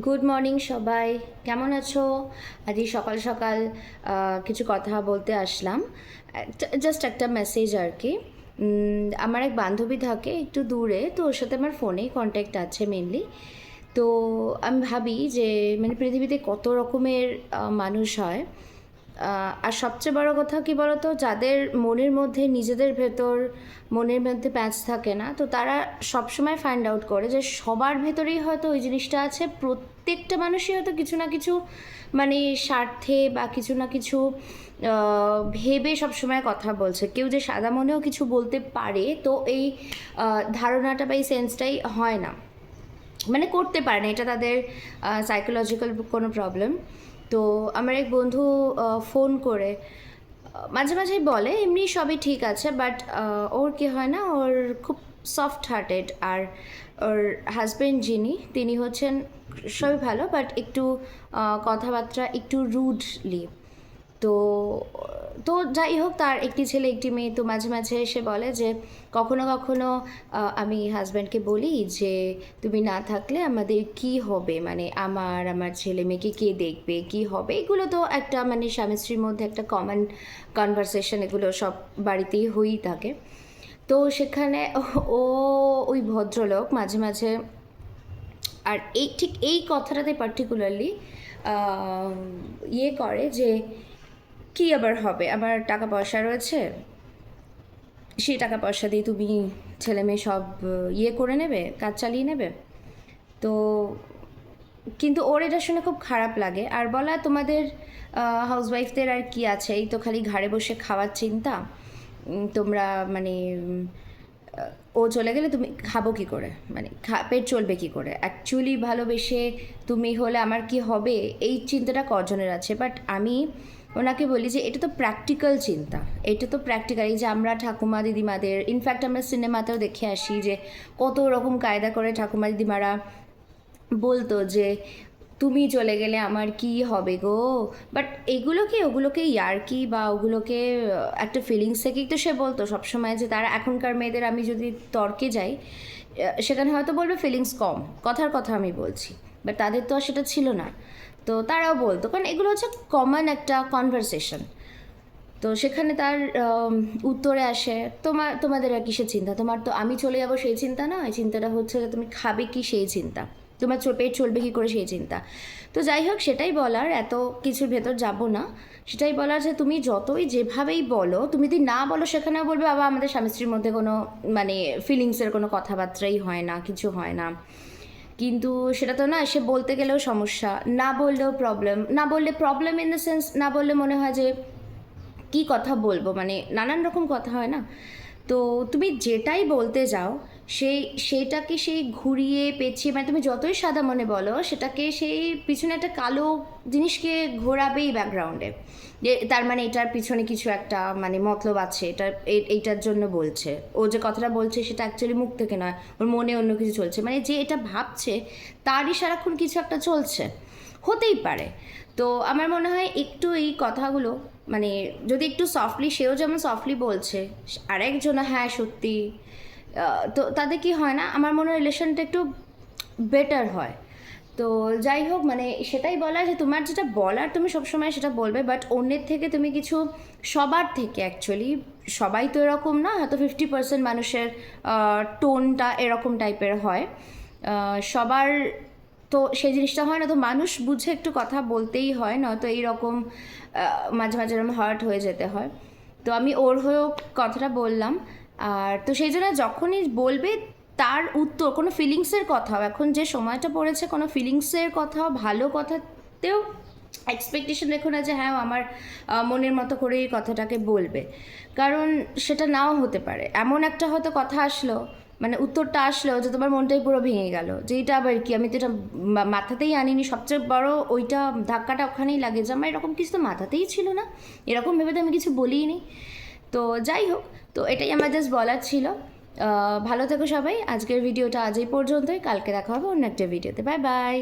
Good morning সবাই। কেমন আছো? আজই সকাল সকাল কিছু কথা বলতে আসলাম। জাস্ট একটা মেসেজ আর কি। আমার এক বান্ধবী থাকে একটু দূরে, তো ওর সাথে আমার ফোনেই কন্ট্যাক্ট আছে মেনলি তো আমি ভাবি যে মানে পৃথিবীতে কত রকমের মানুষ হয়। আর সবচেয়ে বড় কথা কি বলতো? যাদের মনের মধ্যে, নিজেদের ভেতর মনের মধ্যে প্যাঁচ থাকে না, তো তারা সবসময় ফাইন্ড আউট করে যে সবার ভেতরেই হয়তো ওই জিনিসটা আছে। প্রত্যেকটা মানুষই হয়তো কিছু না কিছু মানে স্বার্থে বা কিছু না কিছু ভেবে সবসময় কথা বলছে। কেউ যে সাদা মনেও কিছু বলতে পারে, তো এই ধারণাটা বা এই সেন্সটাই হয় না। মানে করতে পারে না, এটা তাদের সাইকোলজিক্যাল কোনো প্রবলেম তো আমার এক বন্ধু ফোন করে। মাঝে মাঝে বলে, এমনি সবই ঠিক আছে বাট ওর কি হয় না, ওর খুব সফট হার্টেড আর ওর হাজব্যান্ড যিনি, তিনি হচ্ছেন সবই ভালো বাট একটু কথাবার্তা একটু রুডলি তো তো যাই হোক, তার একটি ছেলে, একটি মেয়ে তো মাঝে মাঝে এসে বলে যে, কখনো কখনো আমি হাজব্যান্ডকে বলি যে, তুমি না থাকলে আমাদের কি হবে? মানে আমার আমার ছেলে মেয়েকে কে দেখবে? কি হবে? এগুলো তো একটা মানে স্বামী স্ত্রীর মধ্যে একটা কমন কনভারসেশন এগুলো সব বাড়িতেই হয়েই থাকে। তো সেখানে ও ওই ভদ্রলোক মাঝে মাঝে, আর এই, ঠিক এই কথাটাতে পার্টিকুলারলি ইয়ে করে যে কি আবার হবে? আমার টাকা পয়সা রয়েছে। সেই টাকা পয়সা দিয়ে তুমি ছেলে মেয়ে সব ইয়ে করে নেবে, কাজ চালিয়ে নেবে। তো কিন্তু ওর এটা শুনে খুব খারাপ লাগে। আর বলা তোমাদের হাউসওয়াইফদের আর কি আছে? এই তো খালি ঘাড়ে বসে খাওয়ার চিন্তা। তোমরা মানে ও চলে গেলে তুমি খাব কি করে? মানে পেট চলবে কি করে? অ্যাকচুয়ালি ভালোবেসে তুমি হলে আমার কি হবে? এই চিন্তাটা কজনের আছে। বাট আমি ওনাকে বলি যে এটা তো প্র্যাকটিক্যাল চিন্তা। এটা তো প্র্যাকটিক্যাল যে আমরা ঠাকুমা দিদিমাদের ইনফ্যাক্ট আমরা সিনেমাতেও দেখে আসি যে কত রকম কায়দা করে ঠাকুমা দিদিমারা বলতো যে, তুমি চলে গেলে আমার কি হবে গো? বাট এগুলোকে ওগুলোকে ইয়ার্কি বা ওগুলোকে একটা ফিলিংস থেকেই তো সে বলতো। সবসময় যে তারা এখনকার মেয়েদের আমি যদি তর্কে যাই সেখানে হয়তো বলবে ফিলিংস কম। কথার কথা আমি বলছি। বাট তাদের তো আর সেটা ছিল না। তো তারাও বলতো, কারণ এগুলো হচ্ছে কমন একটা কনভারসেশন তো সেখানে তার উত্তরে আসে তোমার তোমাদের আর কিসের চিন্তা? তোমার তো আমি চলে যাব সেই চিন্তা না, এই চিন্তাটা হচ্ছে যে তুমি খাবে কি সেই চিন্তা? তোমার পেট চলবে কি করে সেই চিন্তা? তো যাই হোক, সেটাই বলার, এত কিছুর ভেতর যাব না। সেটাই বলার যে তুমি যতই যেভাবেই বলো, তুমি যদি না বলো, সেখানেও বলবে, বাবা, আমাদের স্বামী স্ত্রীর মধ্যে কোনো মানে ফিলিংসের কোনো কথাবার্তাই হয় না, কিছু হয় না। কিন্তু সেটা তো না সে বলতে গেলেও সমস্যা। না বললেও প্রবলেম না বললে প্রবলেম ইন দ্য সেন্স না বললে মনে হয় যে কি কথা বলব? মানে নানান রকম কথা হয় না? তো তুমি যেটাই বলতে যাও, সেই, সেটাকে সেই ঘুরিয়ে পেঁচিয়ে মানে তুমি যতই সাদা মনে বলো, সেটাকে সেই পিছনে একটা কালো জিনিসকে ঘোরাবেই ব্যাকগ্রাউন্ডে যে তার মানে এটার পিছনে কিছু একটা মানে মতলব আছে, এটা এইটার জন্য বলছে। ও যে কথাটা বলছে সেটা অ্যাকচুয়ালি মুখ থেকে নয়, ওর মনে অন্য কিছু চলছে। মানে যে এটা ভাবছে, তারই সারাক্ষণ কিছু একটা চলছে। হতেই পারে। তো আমার মনে হয় একটু এই কথাগুলো মানে যদি একটু সফটলি সেও যেমন সফটলি বলছে, আরেকজন হ্যাঁ সত্যি তো তাদের কি হয় না? আমার মনে হয় রিলেশনটা একটু বেটার হয়। তো যাই হোক মানে সেটাই বলা যে তোমার যেটা বলার, তুমি সবসময় সেটা বলবে বাট অন্যের থেকে তুমি কিছু, সবার থেকে অ্যাকচুয়ালি সবাই তো এরকম না, হয়তো ফিফটি পার্সেন্ট মানুষের টোনটা এরকম টাইপের হয়। সবার তো সেই জিনিসটা হয় না, তো মানুষ বুঝে একটু কথা বলতেই হয়, নয়তো এইরকম মাঝে মাঝে এরকম হার্ট হয়ে যেতে হয়। তো আমি ওর হয়েও কথাটা বললাম, আর তো সেই জন্য যখনই বলবে তার উত্তর, কোনো ফিলিংসের কথাও, এখন যে সময়টা পড়েছে, কোনো ফিলিংসের কথাও, ভালো কথাতেও এক্সপেকটেশন রেখো না যে হ্যাঁ আমার মনের মতো করে এই কথাটাকে বলবে। কারণ সেটা নাও হতে পারে। এমন একটা হয়তো কথা আসলো মানে উত্তরটা আসলেও যে তোমার মনটাই পুরো ভেঙে গেল। যে এটা আবার কি? আমি তো এটা মাথাতেই আনিনি। সবচেয়ে বড় ওইটা ধাক্কাটা ওখানেই লাগে যে আমার এরকম কিছু তো মাথাতেই ছিল না। এরকম ভেবে তো আমি কিছু বলিনি। তো যাই হোক, তো এটাই আমার জাস্ট বলার ছিল। ভালো থেকো সবাই। আজকের ভিডিওটা আজ এই পর্যন্তই। কালকে দেখা হবে অন্য একটা ভিডিওতে। Bye bye